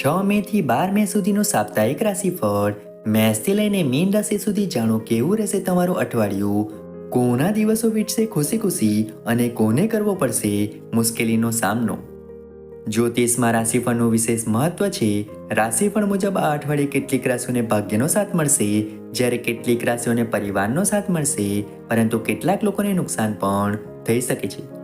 છ મે થી બાર મે સુધીનું સાપ્તાહિક રાશિફળ. મેષથી લઈને મીન રાશિ સુધી જાણો કેવું રહેશે તમારું અઠવાડિયું. કોના દિવસો વીટશે ખુશી ખુશી અને કોને કરવો પડશે મુશ્કેલીનો સામનો. જ્યોતિષમાં રાશિફળનું વિશેષ મહત્વ છે. રાશિફળ મુજબ આ અઠવાડિયે કેટલીક રાશિઓને ભાગ્યનો સાથ મળશે, જ્યારે કેટલીક રાશિઓને પરિવારનો સાથ મળશે, પરંતુ કેટલાક લોકોને નુકસાન પણ થઈ શકે છે.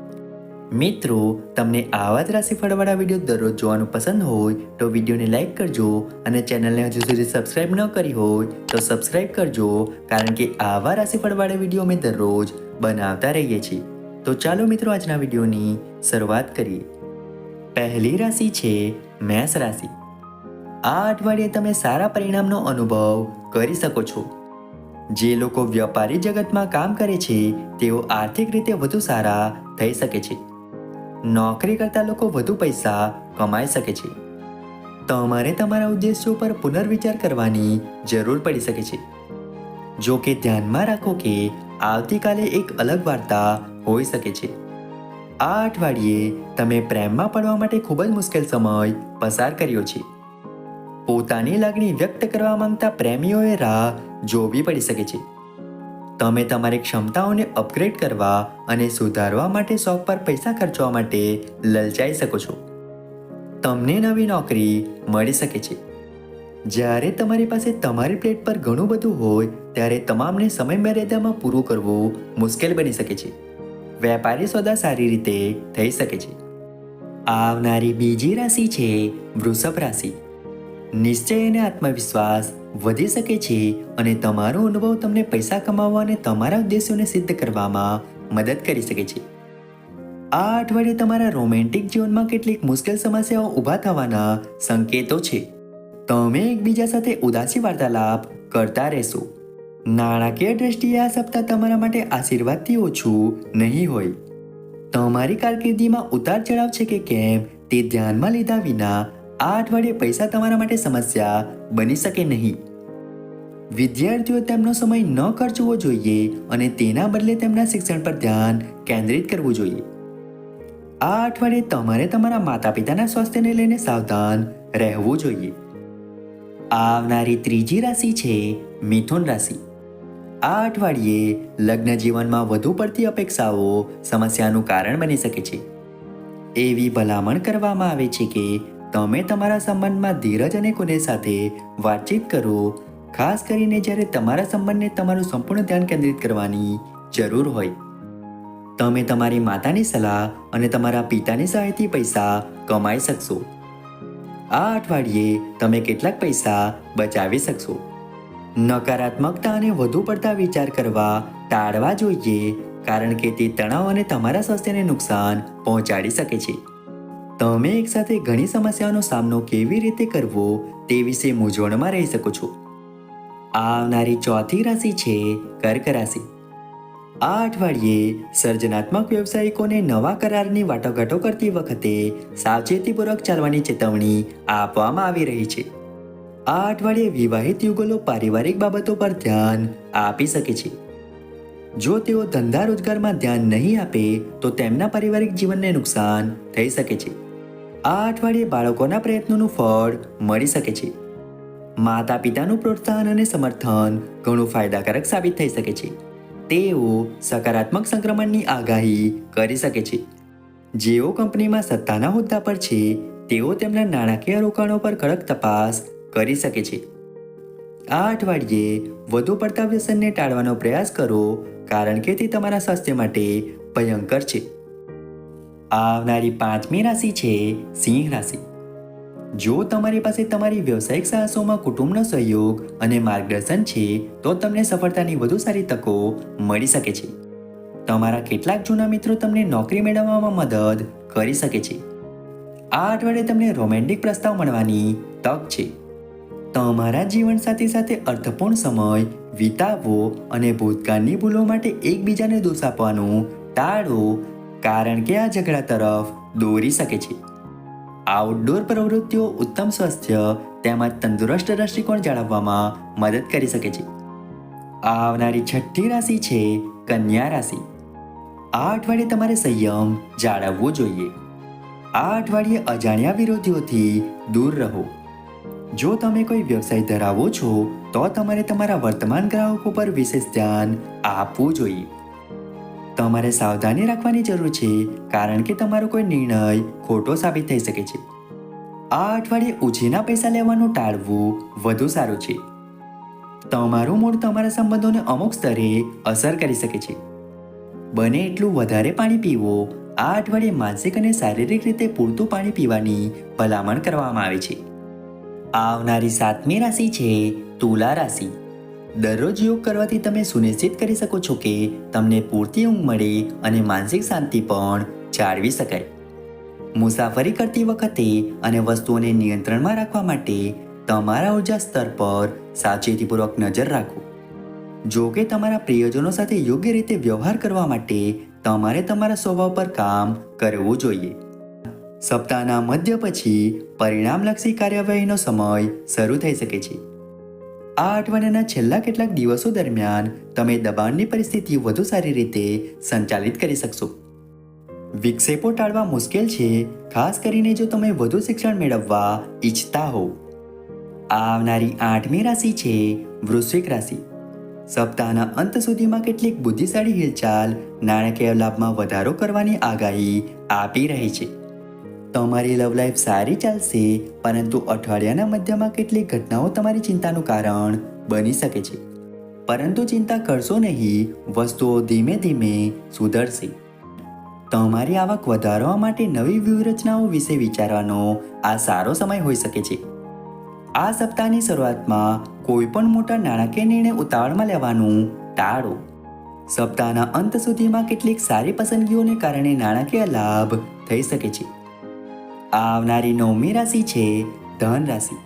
મિત્રો, તમને આવા જ રાશિફળવાળા વીડિયો દરરોજ જોવાનું પસંદ હોય તો વિડીયોને લાઈક કરજો અને ચેનલને હજુ સુધી સબસ્ક્રાઇબ ન કરી હોય તો સબસ્ક્રાઇબ કરજો, કારણ કે આવા રાશિફળવાળા વીડિયો અમે દરરોજ બનાવતા રહીએ છીએ. તો ચાલો મિત્રો, આજના વિડીયોની શરૂઆત કરીએ. પહેલી રાશિ છે મેષ રાશિ. આ અઠવાડિયે તમે સારા પરિણામનો અનુભવ કરી શકો છો. જે લોકો વ્યાપારી જગતમાં કામ કરે છે, તેઓ આર્થિક રીતે વધુ સારા થઈ શકે છે. નોકરી કરતા લોકો વધુ પૈસા કમાઈ શકે છે. તમારે તમારા ઉદ્દેશ્યો પર પુનર્વિચાર કરવાની જરૂર પડી શકે છે. જો કે ધ્યાનમાં રાખો કે આવતીકાલે એક અલગ વાર્તા હોઈ શકે છે. આ અઠવાડિયે તમે પ્રેમમાં પડવા માટે ખૂબ જ મુશ્કેલ સમય પસાર કર્યો છે. પોતાની લાગણી વ્યક્ત કરવા માંગતા પ્રેમીઓએ રાહ જોવી પડી શકે છે. તમે તમારી ક્ષમતાઓને અપગ્રેડ કરવા અને સુધારવા માટે શોખ પર પૈસા ખર્ચવા માટે લલચાઈ શકો છો. તમને નવી નોકરી મળી શકે છે. જ્યારે તમારી પાસે તમારી પ્લેટ પર ઘણું બધું હોય, ત્યારે તમામને સમય મર્યાદામાં પૂરું કરવું મુશ્કેલ બની શકે છે. વેપારી સોદા સારી રીતે થઈ શકે છે. આવનારી બીજી રાશિ છે વૃષભ રાશિ. નિશ્ચય અને આત્મવિશ્વાસ વધી શકે છે અને તમારો અનુભવ તમને પૈસા કમાવવા અને તમારા ઉદ્દેશોને સિદ્ધ કરવામાં મદદ કરી શકે છે. આ અઠવાડિયે તમારા રોમેન્ટિક જીવનમાં કેટલીક મુશ્કેલ સમસ્યાઓ ઊભા થવાના સંકેતો છે. તમે એકબીજા સાથે ઉદાસી વાર્તાલાપ કરતા રહેશો. નાણાકીય દ્રષ્ટિએ આ સપ્તાહ તમારા માટે આશીર્વાદથી ઓછું નહીં હોય. તમારી કારકિર્દીમાં ઉતાર ચઢાવ છે કે કેમ તે ધ્યાનમાં લીધા વિના આ અઠવાડિયે પૈસા તમારા માટે સમસ્યા બની શકે નહીં. વિદ્યાર્થીઓ તેમનો સમય ન ખર્ચવો જોઈએ અને તેના બદલે તેમના શિક્ષણ પર ધ્યાન કેન્દ્રિત કરવું જોઈએ. આ અઠવાડિયે તમારે તમારા માતા પિતાના સ્વાસ્થ્યને લઈને સાવધાન રહેવું જોઈએ. આવનારી ત્રીજી રાશિ છે મિથુન રાશિ. આ અઠવાડિયે લગ્ન જીવનમાં વધુ પડતી અપેક્ષાઓ સમસ્યાનું કારણ બની શકે છે. એવી ભલામણ કરવામાં આવે છે કે તમે તમારા સંબંધમાં ધીરજ અને કોને સાથે વાતચીત કરો. ખાસ કરીને જ્યારે તમારા સંબંધને તમારું સંપૂર્ણ ધ્યાન કેન્દ્રિત કરવાની જરૂર હોય. તમે તમારી માતાની સલાહ અને તમારા પિતાની સહાયથી પૈસા કમાઈ શકશો. આ અઠવાડિયે તમે કેટલાક પૈસા બચાવી શકશો. નકારાત્મકતા અને વધુ પડતા વિચાર કરવા ટાળવા જોઈએ, કારણ કે તે તણાવ અને તમારા સ્વાસ્થ્યને નુકસાન પહોંચાડી શકે છે. તમે એકસાથે ઘણી સમસ્યાઓનો સામનો કેવી રીતે કરવો તે વિશે મૂંઝવણમાં રહી શકો છો. આવનારી ચોથી રાશિ છે કર્ક રાશિ. આ અઠવાડિયે સર્જનાત્મક વ્યવસાયિકોને નવા કરારની વાટાઘાટો કરતી વખતે સાવચેતીપૂર્વક ચાલવાની ચેતવણી આપવામાં આવી રહી છે. આ અઠવાડિયે વિવાહિત યુગલો પારિવારિક બાબતો પર ધ્યાન આપી શકે છે. જો તેઓ ધંધા રોજગારમાં ધ્યાન નહીં આપે તો તેમના પારિવારિક જીવનને નુકસાન થઈ શકે છે. આ અઠવાડિયે બાળકોના પ્રયત્નોનું ફળ મળી શકે છે. માતા પિતાનું પ્રોત્સાહન અને સમર્થન ઘણું ફાયદાકારક સાબિત થઈ શકે છે. તેઓ સકારાત્મક સંક્રમણની આગાહી કરી શકે છે. જેઓ કંપનીમાં સત્તાના હોદ્દા પર છે, તેઓ તેમના નાણાકીય રોકાણો પર કડક તપાસ કરી શકે છે. આ અઠવાડિયે વધુ પડતા વ્યસનને ટાળવાનો પ્રયાસ કરો, કારણ કે તે તમારા સ્વાસ્થ્ય માટે ભયંકર છે. આવનારી પાંચમી રાશિ છે સિંહ રાશિ. જો તમારી પાસે તમારી વ્યવસાયિક સાહસોમાં કુટુંબનો સહયોગ અને માર્ગદર્શન છે, તો તમને સફળતાની વધુ સારી તકો મળી શકે છે. તમારા કેટલાક જૂના મિત્રો તમને નોકરી મેળવવામાં મદદ કરી શકે છે. આ અઠવાડિયે તમને રોમેન્ટિક પ્રસ્તાવ મળવાની તક છે. તમારા જીવનસાથી સાથે અર્થપૂર્ણ સમય વિતાવવો અને ભૂતકાળની ભૂલો માટે એકબીજાને દોષ આપવાનું ટાળો કારણ કે આ ઝઘડા તરફ દોરી શકે છે. આઉટડોર પ્રવૃત્તિઓ ઉત્તમ સ્વાસ્થ્ય તેમજ તંદુરસ્ત દ્રષ્ટિકોણ જાળવવામાં મદદ કરી શકે છે. આવનારી છઠ્ઠી રાશિ છે કન્યા રાશિ. આ અઠવાડિયે તમારે સંયમ જાળવવો જોઈએ. આ અઠવાડિયે અજાણ્યા વિરોધીઓથી દૂર રહો. જો તમે કોઈ વ્યવસાય ધરાવો છો, તો તમારે તમારા વર્તમાન ગ્રાહકો પર વિશેષ ધ્યાન આપવું જોઈએ. તમારે સાવધાની રાખવાની જરૂર છે, કારણ કે તમારો કોઈ નિર્ણય ખોટો સાબિત થઈ શકે છે. આ અઠવાડિયે ઉછીના પૈસા લેવાનું ટાળવું વધુ સારું છે. તમારું મૂડ તમારા સંબંધોને અમુક સ્તરે અસર કરી શકે છે. બને એટલું વધારે પાણી પીવો, આ અઠવાડિયે માનસિક અને શારીરિક રીતે પૂરતું પાણી પીવાની ભલામણ કરવામાં આવે છે. આવનારી સાતમી રાશિ છે તુલા રાશિ. દરરોજ યોગ કરવાથી તમે સુનિશ્ચિત કરી શકો છો કે તમને પૂરતી ઊંઘ મળે અને માનસિક શાંતિ પણ જાળવી શકાય. મુસાફરી કરતી વખતે અને વસ્તુઓને નિયંત્રણમાં રાખવા માટે તમારા ઊર્જા સ્તર પર સાવચેતીપૂર્વક નજર રાખો. જો કે તમારા પ્રિયજનો સાથે યોગ્ય રીતે વ્યવહાર કરવા માટે તમારે તમારા સ્વભાવ પર કામ કરવું જોઈએ. સપ્તાહના મધ્ય પછી પરિણામલક્ષી કાર્યવાહીનો સમય શરૂ થઈ શકે છે. આ અઠવાડિયાના છેલ્લા કેટલાક દિવસો દરમિયાન તમે દબાણની પરિસ્થિતિ વધુ સારી રીતે સંચાલિત કરી શકશો. વિક્ષેપો ટાળવા મુશ્કેલ છે, ખાસ કરીને જો તમે વધુ શિક્ષણ મેળવવા ઈચ્છતા હો. આવનારી આઠમી રાશિ છે વૃશ્વિક રાશિ. સપ્તાહના અંત સુધીમાં કેટલીક બુદ્ધિશાળી હિલચાલ નાણાકીય લાભમાં વધારો કરવાની આગાહી આપી રહી છે. તમારી લવ લાઈફ સારી ચાલશે, પરંતુ અઠવાડિયાના મધ્યમાં કેટલીક ઘટનાઓ તમારી ચિંતાનું કારણ બની શકે છે. પરંતુ ચિંતા કરશો નહીં, વસ્તુઓ ધીમે ધીમે સુધરશે. તમારી આવક વધારવા માટે નવી વ્યૂહરચનાઓ વિશે વિચારવાનો આ સારો સમય હોઈ શકે છે. આ સપ્તાહની શરૂઆતમાં કોઈ પણ મોટા નાણાકીય નિર્ણય ઉતાવળમાં લેવાનું ટાળો. સપ્તાહના અંત સુધીમાં કેટલીક સારી પસંદગીઓને કારણે નાણાકીય લાભ થઈ શકે છે. આવનારી નવમી રાશિ છે ધન રાશિ.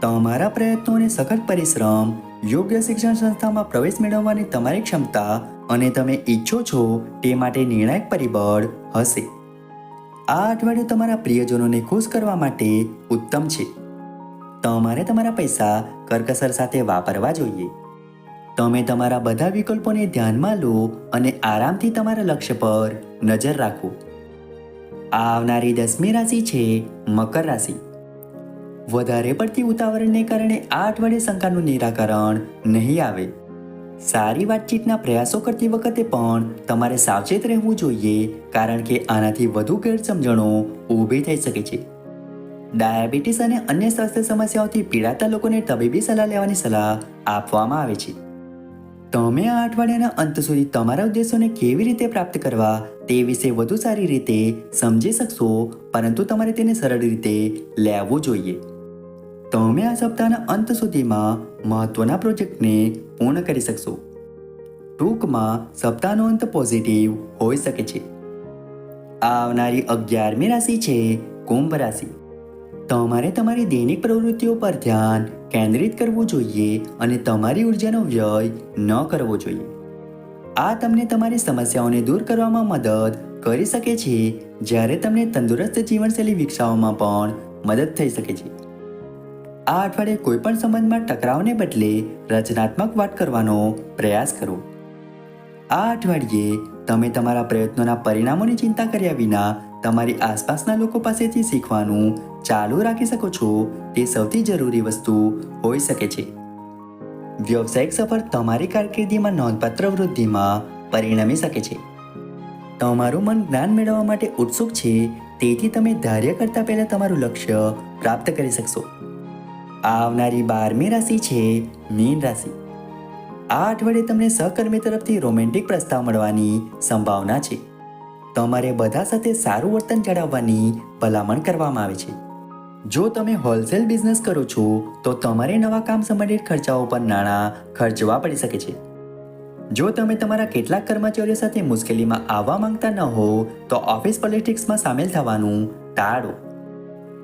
તમારા પ્રયત્નો અને સખત પરિશ્રમ, યોગ્ય શિક્ષણ સંસ્થામાં પ્રવેશ મેળવવાની તમારી ક્ષમતા અને તમે ઈચ્છો છો તે માટે નિર્ણાયક પરિબળ હશે. આ અઠવાડિયું તમારા પ્રિયજનોને ખુશ કરવા માટે ઉત્તમ છે. તમારે તમારા પૈસા કરકસર સાથે વાપરવા જોઈએ. તમે તમારા બધા વિકલ્પોને ધ્યાનમાં લો અને આરામથી તમારા લક્ષ્ય પર નજર રાખો. આવનારી દસમી રાશિ છે મકર રાશિ. વધારે પડતી ઉતાવળને કારણે આ અઠવાડિયે શંકાનું નિરાકરણ નહીં આવે. સારી વાતચીતના પ્રયાસો કરતી વખતે પણ તમારે સાવચેત રહેવું જોઈએ, કારણ કે આનાથી વધુ ગેરસમજણો ઊભી થઈ શકે છે. ડાયાબિટીસ અને અન્ય સ્વાસ્થ્ય સમસ્યાઓથી પીડાતા લોકોને તબીબી સલાહ લેવાની સલાહ આપવામાં આવે છે. તમે આ અઠવાડિયાના અંત સુધી તમારા ઉદ્દેશોને કેવી રીતે પ્રાપ્ત કરવા તે વિશે વધુ સારી રીતે સમજી શકશો, પરંતુ તમારે તેને સરળ રીતે લેવું જોઈએ. તમે આ સપ્તાહના અંત સુધીમાં મહત્વના પ્રોજેક્ટને પૂર્ણ કરી શકશો. ટૂંકમાં, સપ્તાહનો અંત પોઝિટિવ હોઈ શકે છે. આવનારી અગિયારમી રાશિ છે કુંભ રાશિ. તમારે તમારી દૈનિક પ્રવૃત્તિઓ પર ધ્યાન કેન્દ્રિત કરવું જોઈએ અને તમારી ઉર્જાનો વ્યય ન કરવો જોઈએ. આ તમને તમારી સમસ્યાઓને દૂર કરવામાં મદદ કરી શકે છે. જ્યારે તમને તંદુરસ્ત જીવનશૈલી વિકસાવવામાં પણ મદદ થઈ શકે છે. આ અઠવાડિયે કોઈપણ સંબંધમાં ટકરાવને બદલે રચનાત્મક વાત કરવાનો પ્રયાસ કરો. આ અઠવાડિયે તમે તમારા પ્રયત્નોના પરિણામોની ચિંતા કર્યા વિના તમારી આસપાસના લોકો પાસેથી શીખવાનું ચાલુ રાખી શકો છો. તે સૌથી જરૂરી વસ્તુ હોઈ શકે છે. વ્યવસાયિક સફર તમારી કારકિર્દીમાં નોંધપાત્ર વૃદ્ધિમાં પરિણમી શકે છે. તમારું મન જ્ઞાન મેળવવા માટે ઉત્સુક છે, તેથી તમે ધાર્ય કરતા પહેલા તમારું લક્ષ્ય પ્રાપ્ત કરી શકશો. આવનારી બારમી રાશિ છે મીન રાશિ. આ અઠવાડિયે તમને સહકર્મી તરફથી રોમેન્ટિક પ્રસ્તાવ મળવાની સંભાવના છે. તમારે બધા સાથે સારું વર્તન જાળવવાની ભલામણ કરવામાં આવે છે. જો તમે હોલસેલ બિઝનેસ કરો છો, તો તમારે નવા કામ સંબંધિત ખર્ચાઓ પર નાણાં ખર્ચવા પડી શકે છે. જો તમે તમારા કેટલાક કર્મચારીઓ સાથે મુશ્કેલીમાં આવવા માંગતા ન હો, તો ઓફિસ પોલિટિક્સમાં સામેલ થવાનું ટાળો.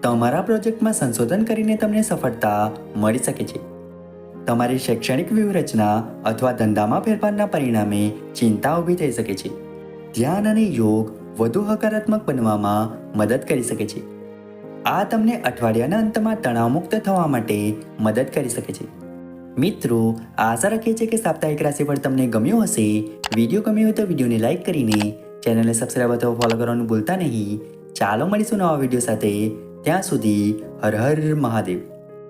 તમારા પ્રોજેક્ટમાં સંશોધન કરીને તમને સફળતા મળી શકે છે. તમારી શૈક્ષણિક વ્યૂહરચના અથવા ધંધામાં ફેરફારના પરિણામે ચિંતા ઊભી થઈ શકે છે. ધ્યાન અને યોગ વધુ હકારાત્મક બનવામાં મદદ કરી શકે છે. આ તમને અઠવાડિયાના અંતમાં તણાવમુક્ત થવા માટે મદદ કરી શકે છે. મિત્રો, આશા રાખીએ છીએ કે સાપ્તાહિક રાશિફળ તમને ગમ્યું હશે. વીડિયો ગમ્યો હોય તો વિડીયોને લાઇક કરીને ચેનલને સબસ્ક્રાઈબ અથવા ફોલો કરવાનું ભૂલતા નહીં. ચાલો મળીશું નવા વીડિયો સાથે. ત્યાં સુધી હર હર મહાદેવ.